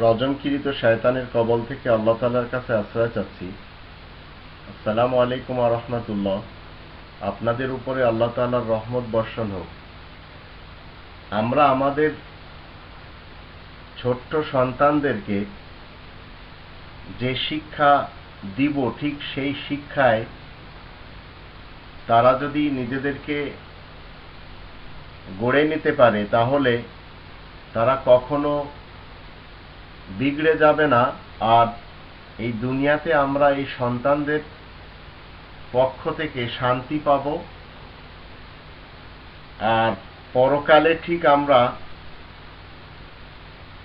রজমকিরিত শয়তানের কবল থেকে আল্লাহ তালার কাছে আশ্রয় চাচ্ছি। আসসালামু আলাইকুম রহমতুল্লাহ। আপনাদের উপরে আল্লাহ তালার রহমত বর্ষণ হোক। আমরা আমাদের ছোট্ট সন্তানদেরকে যে শিক্ষা দিব ঠিক সেই শিক্ষায় তারা যদি নিজেদেরকে গড়ে নিতে পারে, তাহলে তারা কখনো বিগড়ে যাবে না। আর এই দুনিয়াতে আমরা এই সন্তানদের পক্ষ থেকে শান্তি পাব। আর পরকালে ঠিক আমরা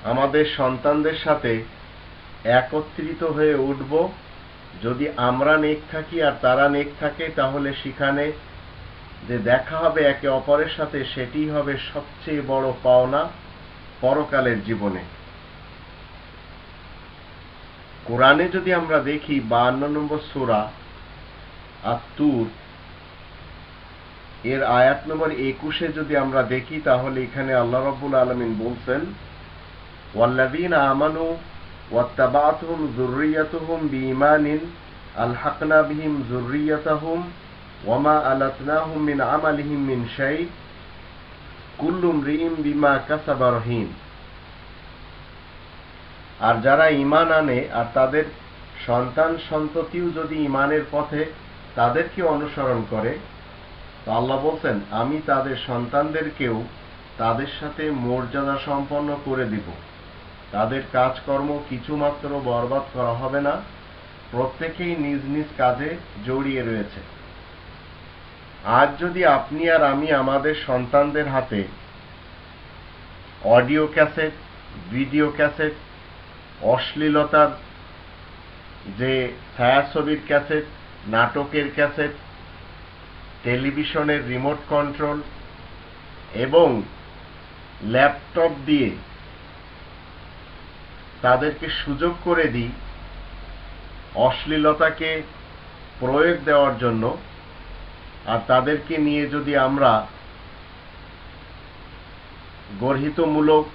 আমাদের সন্তানদের সাথে একত্রিত হয়ে উঠব। যদি আমরা নেক থাকি আর তারা নেক থাকে, তাহলে সেখানে যে দেখা হবে একে অপরের সাথে সেটি হবে সবচেয়ে বড় পাওনা পরকালের জীবনে। কোরআনে যদি আমরা দেখি বান্ন নম্বর সোরা আত্তুর, এর আয়াত নম্বর একুশে যদি আমরা দেখি, তাহলে এখানে আল্লাহ রব্বুল আলমিন বলছেন ওয়াল্লাদিন আমানু ওয়াত্তাবাতুহুম যুররিয়াতুহুম বিঈমানিন আলহাকনা বিহিম যুররিয়াতাহুম ওয়ামা আলাতনাহুম মিন আমালিহিম মিন শাই কুল্লু মরিইম বিমা কাসাবা রহিম। আর যারা ইমান আনে আর তাদের সন্তান সন্ততিও যদি ইমানের পথে তাদেরকে অনুসরণ করে, তো আল্লাহ বলছেন, আমি তাদের সন্তানদেরকেও তাদের সাথে মর্যাদা সম্পন্ন করে দিব। তাদের কাজকর্ম কিছুমাত্র বরবাদ করা হবে না, প্রত্যেকেই নিজ নিজ কাজে জড়িয়ে রয়েছে। আজ যদি আপনি আর আমি আমাদের সন্তানদের হাতে অডিও ক্যাসেট, ভিডিও ক্যাসেট অশ্লীলতার যে ছায়াছবির ক্যাসেট, নাটকের ক্যাসেট, টেলিভিশনের রিমোট কন্ট্রোল এবং ল্যাপটপ দিয়ে তাদেরকে সুযোগ করে দিই অশ্লীলতাকে প্রয়োগ দেওয়ার জন্য, আর তাদেরকে নিয়ে যদি আমরা গর্হিতমূলক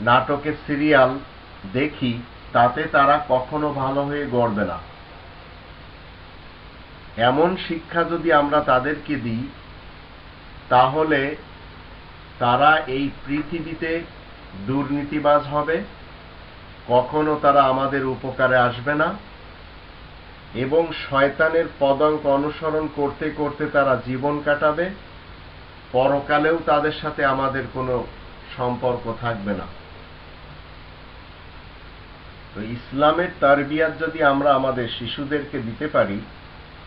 নাটকের সিরিয়াল দেখি, তাতে তারা কখনো ভালো হয়ে গড়বে না। এমন শিক্ষা যদি আমরা তাদেরকে দিই, তাহলে তারা এই পৃথিবীতে দুর্নীতিবাজ হবে, কখনো তারা আমাদের উপকারে আসবে না, এবং শয়তানের পদাঙ্ক অনুসরণ করতে করতে তারা জীবন কাটাবে, পরকালেও তাদের সাথে আমাদের কোনো সম্পর্ক থাকবে না। তো ইসলামের তারবিয়াত যদি আমরা আমাদের শিশুদেরকে দিতে পারি,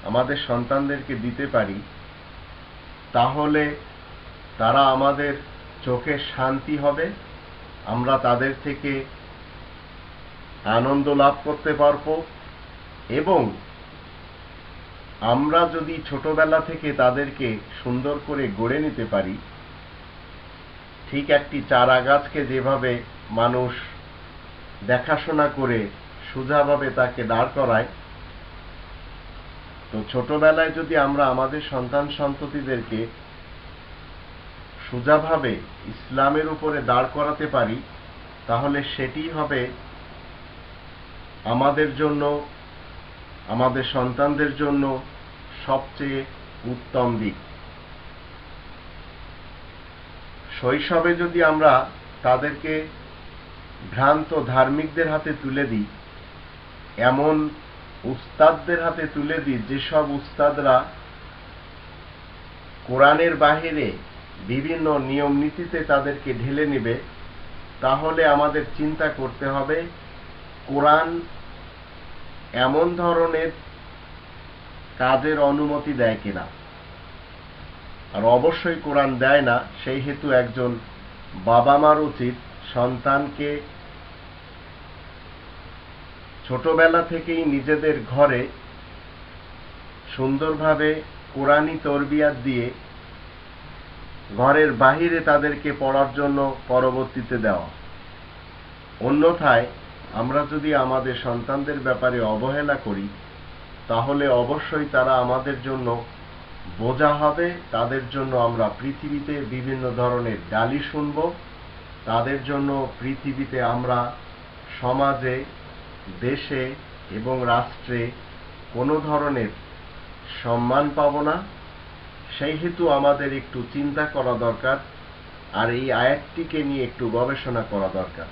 আমাদের সন্তানদেরকে দিতে পারি, তাহলে তারা আমাদের চোখে শান্তি হবে, আমরা তাদের থেকে আনন্দ লাভ করতে পারব এবং আমরা যদি ছোটবেলা থেকে তাদেরকে সুন্দর করে গড়ে নিতে পারি, ঠিক একটি চারা গাছকে যেভাবে মানুষ দেখাশোনা করে সোজাভাবে তাকে দাঁড় করায়, তো ছোটবেলায় যদি আমরা আমাদের সন্তান সন্ততিদেরকে সোজাভাবে ইসলামের উপরে দাঁড় করাতে পারি, তাহলে সেটি হবে আমাদের জন্য, আমাদের সন্তানদের জন্য সবচেয়ে উত্তম দিক। শৈশবে যদি আমরা তাদেরকে ভ্রান্ত ধার্মিকদের হাতে তুলে দিই, এমন উস্তাদদের হাতে তুলে দিই যেসব উস্তাদরা কোরআনের বাহিরে বিভিন্ন নিয়ম নীতিতে তাদেরকে ঢেলে নেবে, তাহলে আমাদের চিন্তা করতে হবে, কোরআন এমন ধরনের কাজের অনুমতি দেয় কিনা। আর অবশ্যই কোরআন দেয় না, সেই হেতু একজন বাবা মার উচিত সন্তানকে ছোটবেলা থেকেই নিজেদের ঘরে সুন্দরভাবে কোরআনি তরবিয়াত দিয়ে ঘরের বাহিরে তাদেরকে পড়ার জন্য পরবর্তীতে দেওয়া। অন্যথায় আমরা যদি আমাদের সন্তানদের ব্যাপারে অবহেলা করি, তাহলে অবশ্যই তারা আমাদের জন্য বোঝা হবে, তাদের জন্য আমরা পৃথিবীতে বিভিন্ন ধরনের গালি শুনব তাদের জন্য পৃথিবীতে আমরা সমাজে, দেশে এবং রাষ্ট্রে কোনো ধরনের সম্মান পাব না। সেই হেতু আমাদের একটু চিন্তা করা দরকার আর এই আয়াতটিকে নিয়ে একটু গবেষণা করা দরকার।